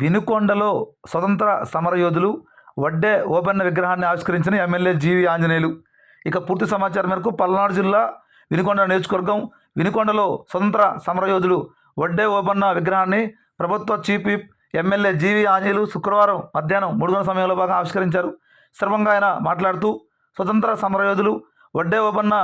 వినుకొండలో స్వతంత్ర సమరయోధులు వడ్డే ఓబన్న విగ్రహాన్ని ఆవిష్కరించిన ఎమ్మెల్యే జీవి ఆంజనేయులు. ఇక పూర్తి సమాచారం మేరకు పల్నాడు జిల్లా వినుకొండ నియోజకవర్గం వినుకొండలో స్వతంత్ర సమరయోధులు వడ్డే ఓబన్న విగ్రహాన్ని ప్రభుత్వ chief whip MLA GV Anjaneyulu శుక్రవారం మధ్యాహ్నం మూడు గంటల సమయంలో భాగంగా ఆవిష్కరించారు. సందర్భంగా ఆయన మాట్లాడుతూ స్వతంత్ర సమరయోధులు వడ్డే ఓబన్న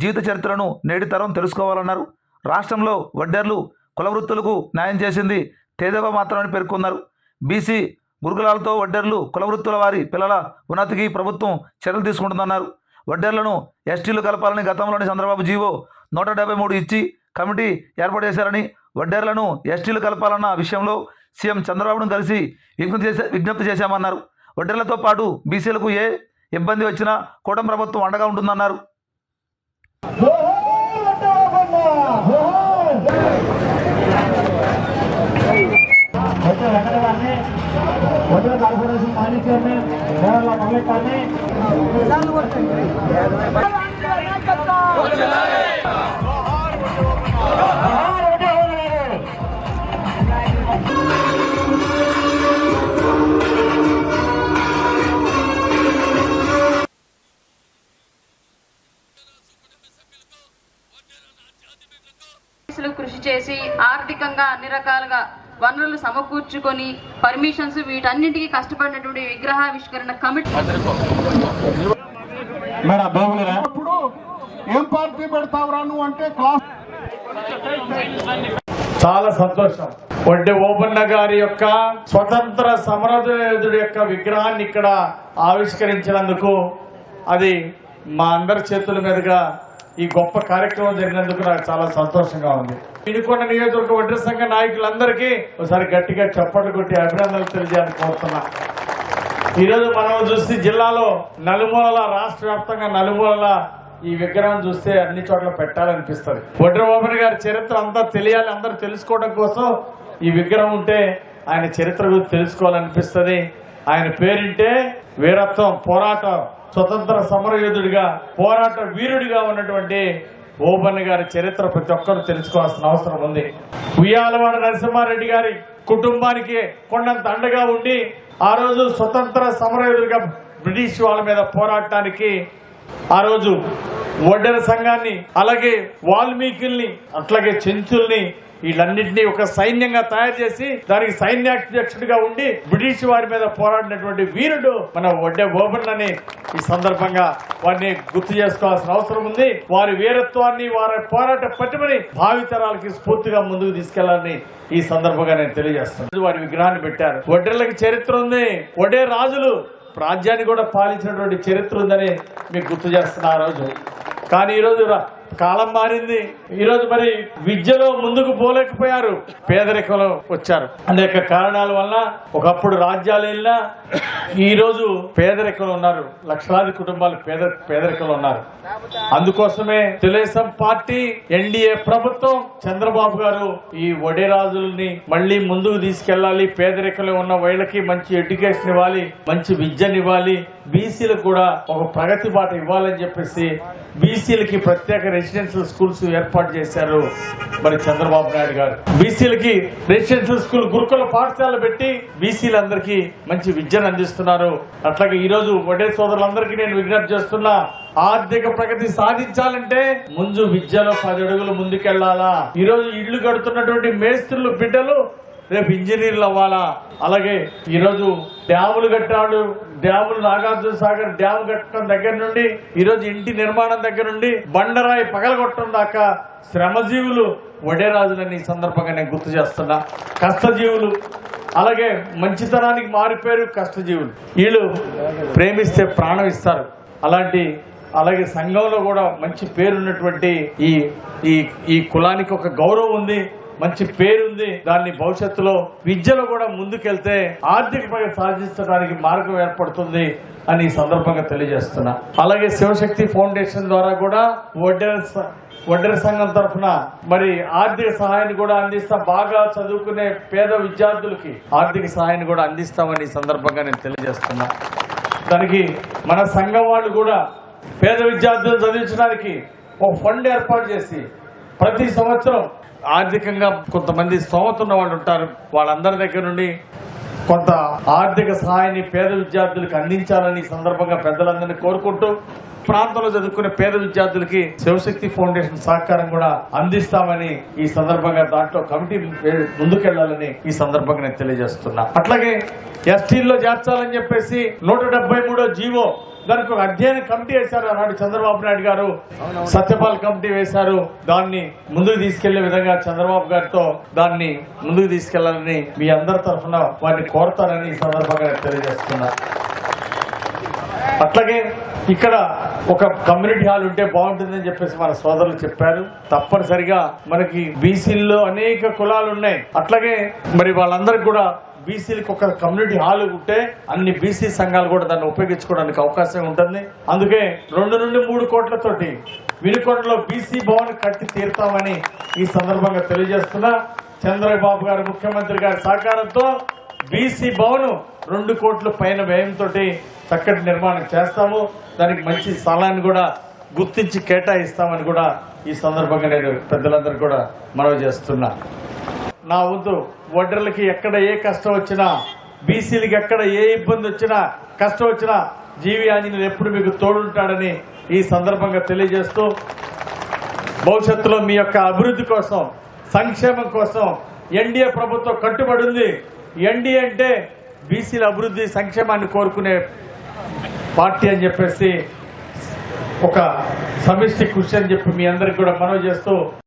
జీవిత చరిత్రను నేటి తరం తెలుసుకోవాలన్నారు. రాష్ట్రంలో వడ్డేర్లు కులవృత్తులకు న్యాయం చేసింది తేదవ మాత్రమని పేర్కొన్నారు. బీసీ గురుకులాలతో వడ్డర్లు కులవృత్తుల వారి పిల్లల ఉన్నతికి ప్రభుత్వం చర్యలు తీసుకుంటుందన్నారు. వడ్డర్లను ఎస్టీలు కలపాలని గతంలోని చంద్రబాబు జీవో నూట డెబ్బై మూడు ఇచ్చి కమిటీ ఏర్పాటు చేశారని వడ్డర్లను ఎస్టీలు కలపాలన్న విషయంలో సీఎం చంద్రబాబును కలిసి విజ్ఞప్తి చేసే విజ్ఞప్తి చేశామన్నారు. వడ్డర్లతో పాటు బీసీలకు ఏ ఇబ్బంది వచ్చినా కూటమి ప్రభుత్వం అండగా ఉంటుందన్నారు. వడ్డీల కార్పొరేషన్ మాణిక్యాన్ని మల్లికాన్ని కృషి చేసి ఆర్థికంగా అన్ని రకాలుగా వనరులు సమకూర్చుకొని పర్మిషన్స్ వీటన్నిటికీ కష్టపడినటువంటి విగ్రహావిష్కరణ కమిటీ ఏం పార్టీ పెడతావురా నువ్వు అంటే క్లాస్ చాలా సంతోషం. వడ్డే ఓబన్న గారి యొక్క స్వతంత్ర సమరయోధుడి యొక్క విగ్రహాన్ని ఇక్కడ ఆవిష్కరించినందుకు అది మా అందరి చేతుల మీదుగా ఈ గొప్ప కార్యక్రమం జరిగినందుకు నాకు చాలా సంతోషంగా ఉంది. వినుకొండ నియోజకవర్గ వడ్డీ సంఘ నాయకులందరికీ ఒకసారి గట్టిగా చప్పట్లు కొట్టి అభినందనలు తెలియజేయాలని కోరుతున్నా. ఈరోజు మనం చూస్తే జిల్లాలో నలుమూలల రాష్ట్ర వ్యాప్తంగా నలుమూలల ఈ విగ్రహం చూస్తే అన్ని చోట్ల పెట్టాలనిపిస్తుంది. వడ్రబాబుని గారి చరిత్ర అంతా తెలియాలి అందరూ తెలుసుకోవడం కోసం ఈ విగ్రహం ఉంటే ఆయన చరిత్ర గురించి తెలుసుకోవాలనిపిస్తుంది. ఆయన పేరింటే వీరత్వం పోరాటం. స్వతంత్ర సమరయోధుడిగా పోరాట వీరుడిగా ఉన్నటువంటి ఓబన్న గారి చరిత్ర ప్రతి ఒక్కరు తెలుసుకోవాల్సిన అవసరం ఉంది. ఉయ్యాలవాడ నరసింహారెడ్డి గారి కుటుంబానికి కొండంత అండగా ఉండి ఆ రోజు స్వతంత్ర సమరయోధుడిగా బ్రిటిష్ వాళ్ళ మీద పోరాటానికి ఆ రోజు ఒడ్డెర సంఘాన్ని అలాగే వాల్మీకిల్ని అట్లాగే చెంచుల్ని వీళ్ళన్నింటినీ ఒక సైన్యంగా తయారు చేసి దానికి సైన్యాధ్యక్షుడిగా ఉండి బ్రిటిష్ వారి మీద పోరాడినటువంటి వీరుడు మన వడ్డే బోబన్ అని ఈ సందర్భంగా వారిని గుర్తు చేసుకోవాల్సిన అవసరం ఉంది. వారి వీరత్వాన్ని వారి పోరాట పట్టుమని భావితరాలకి స్ఫూర్తిగా ముందుకు తీసుకెళ్ళాలని ఈ సందర్భంగా నేను తెలియజేస్తాను. వారి విగ్రహాన్ని పెట్టారు. వడ్డేళ్ళకి చరిత్ర ఉంది. వడ్డే రాజులు రాజ్యాన్ని కూడా పాలించినటువంటి చరిత్ర ఉందని మీకు గుర్తు చేస్తున్నా ఆ రోజు. కానీ ఈరోజు కాలం మారింది. ఈరోజు మరి విద్యలో ముందుకు పోలేకపోయారు. పేదరికంలో వచ్చారు. అనేక కారణాల వల్ల ఒకప్పుడు రాజ్యాలు వెళ్ళినా ఈరోజు పేదరికంలో ఉన్నారు. లక్షలాది కుటుంబాలు పేద పేదరికంలో ఉన్నారు. అందుకోసమే తెలుగుదేశం పార్టీ ఎన్డీఏ ప్రభుత్వం చంద్రబాబు గారు ఈ వడేరాజుల్ని మళ్ళీ ముందుకు తీసుకెళ్ళాలి పేదరికంలో ఉన్న వీళ్ళకి మంచి ఎడ్యుకేషన్ ఇవ్వాలి మంచి విద్యనివ్వాలి బీసీలకు కూడా ఒక ప్రగతి బాట ఇవ్వాలని చెప్పేసి బీసీలకి ప్రత్యేక రెసిడెన్షియల్ స్కూల్స్ ఏర్పాటు చేశారు మరి చంద్రబాబు నాయుడు గారు. బీసీలకి రెసిడెన్షియల్ స్కూల్ గురుకుల పాఠశాల పెట్టి బీసీలందరికీ మంచి విద్యను అందిస్తున్నారు. అట్లాగే ఈ రోజు వడ్డే సోదరులందరికీ నేను విజ్ఞప్తి చేస్తున్నా ఆర్థిక ప్రగతి సాధించాలంటే ముందు విద్యలో పది అడుగులు ముందుకెళ్ళాలా? ఈ రోజు ఇళ్ళు కడుతున్నటువంటి మేస్త్రులు బిడ్డలు రేపు ఇంజనీర్లు అవ్వాలా? అలాగే ఈరోజు డ్యాములు కట్టాడు. డ్యాములు నాగార్జున సాగర్ డ్యామ్ కట్టడం దగ్గర నుండి ఈరోజు ఇంటి నిర్మాణం దగ్గర నుండి బండరాయి పగలగొట్టడం దాకా శ్రమజీవులు వడేరాజులని ఈ సందర్భంగా నేను గుర్తు చేస్తున్నా. కష్టజీవులు. అలాగే మంచితనానికి మారిపోయారు కష్టజీవులు. వీళ్ళు ప్రేమిస్తే ప్రాణం ఇస్తారు. అలాంటి అలాగే సంఘంలో కూడా మంచి పేరున్నటువంటి ఈ ఈ ఈ కులానికి ఒక గౌరవం ఉంది. మంచి పేరుంది. దాన్ని భవిష్యత్తులో విద్యలో కూడా ముందుకెళ్తే ఆర్థిక సాధించడానికి మార్గం ఏర్పడుతుంది అని సందర్భంగా తెలియజేస్తున్నా. అలాగే శివశక్తి ఫౌండేషన్ ద్వారా కూడా వడ్డెర స- వడ్డెర సంఘం తరఫున మరి ఆర్థిక సహాయాన్ని కూడా అందిస్తా బాగా చదువుకునే పేద విద్యార్థులకి ఆర్థిక సహాయాన్ని కూడా అందిస్తామని ఈ సందర్భంగా నేను తెలియజేస్తున్నా. దానికి మన సంఘం వాళ్ళు కూడా పేద విద్యార్థులను చదివించడానికి ఒక ఫండ్ ఏర్పాటు చేసి ప్రతి సంవత్సరం ఆర్థికంగా కొంతమంది స్తోమత ఉన్న వాళ్ళు ఉంటారు. వాళ్ళందరి దగ్గర నుండి కొంత ఆర్థిక సహాయాన్ని పేద విద్యార్థులకు అందించాలని సందర్భంగా పెద్దలందరినీ కోరుకుంటూ ప్రాంతంలో చదువుకునే పేద విద్యార్థులకి శివశక్తి ఫౌండేషన్ సహకారం కూడా అందిస్తామని ఈ సందర్భంగా దాంట్లో కమిటీ ముందుకెళ్ళాలని ఈ సందర్భంగా నేను తెలియజేస్తున్నా. అట్లాగే ఎస్టీల్లో చేర్చాలని చెప్పేసి నూట డెబ్బై మూడో జీవో దానికి ఒక అధ్యయన కమిటీ వేశారు. ఆనాడు చంద్రబాబు నాయుడు గారు సత్యపాల్ కమిటీ వేశారు. దాన్ని ముందుకు తీసుకెళ్ళే విధంగా చంద్రబాబు గారితో దాన్ని ముందుకు తీసుకెళ్ళాలని మీ అందరి తరఫున వారిని కోరతానని ఈ సందర్భంగా నేను తెలియజేస్తున్నా. అట్లాగే ఇక్కడ ఒక కమ్యూనిటీ హాల్ ఉంటే బాగుంటుందని చెప్పేసి మన సోదరులు చెప్పారు. తప్పనిసరిగా మనకి బీసీల్లో అనేక కులాలు ఉన్నాయి. అట్లాగే మరి వాళ్ళందరికి కూడా బీసీలకు ఒక కమ్యూనిటీ హాల్ ఉంటే అన్ని బీసీ సంఘాలు కూడా దాన్ని ఉపయోగించుకోవడానికి అవకాశం ఉంటుంది. అందుకే రెండు నుండి మూడు కోట్లతోటి వినుకొండలో బీసీ భవన్ కట్టి తీరుతామని ఈ సందర్భంగా తెలియజేస్తున్నా. చంద్రబాబు గారు ముఖ్యమంత్రి గారి సహకారంతో బీసీ భవన్ రెండు కోట్ల పైన వ్యయంతో చక్కటి నిర్మాణం చేస్తాము. దానికి మంచి స్థలాన్ని కూడా గుర్తించి కేటాయిస్తామని కూడా ఈ సందర్భంగా నేను పెద్దలందరూ కూడా మనవి చేస్తున్నా. నా వంతు వడ్డర్లకి ఎక్కడ ఏ కష్టం వచ్చినా బీసీలకి ఎక్కడ ఏ ఇబ్బంది వచ్చినా కష్టం వచ్చినా జీవి ఆంజనేయులు ఎప్పుడు మీకు తోడుంటాడని ఈ సందర్భంగా తెలియజేస్తూ భవిష్యత్తులో మీ యొక్క అభివృద్ధి కోసం సంక్షేమం కోసం ఎన్డీఏ ప్రభుత్వం కట్టుబడి ఉంది. ఎన్డీ అంటే బీసీల అభివృద్ధి సంక్షేమాన్ని కోరుకునే పార్టీ అని చెప్పేసి ఒక సమిష్టి కృషి అని చెప్పి మీ అందరికి కూడా మనవి చేస్తూ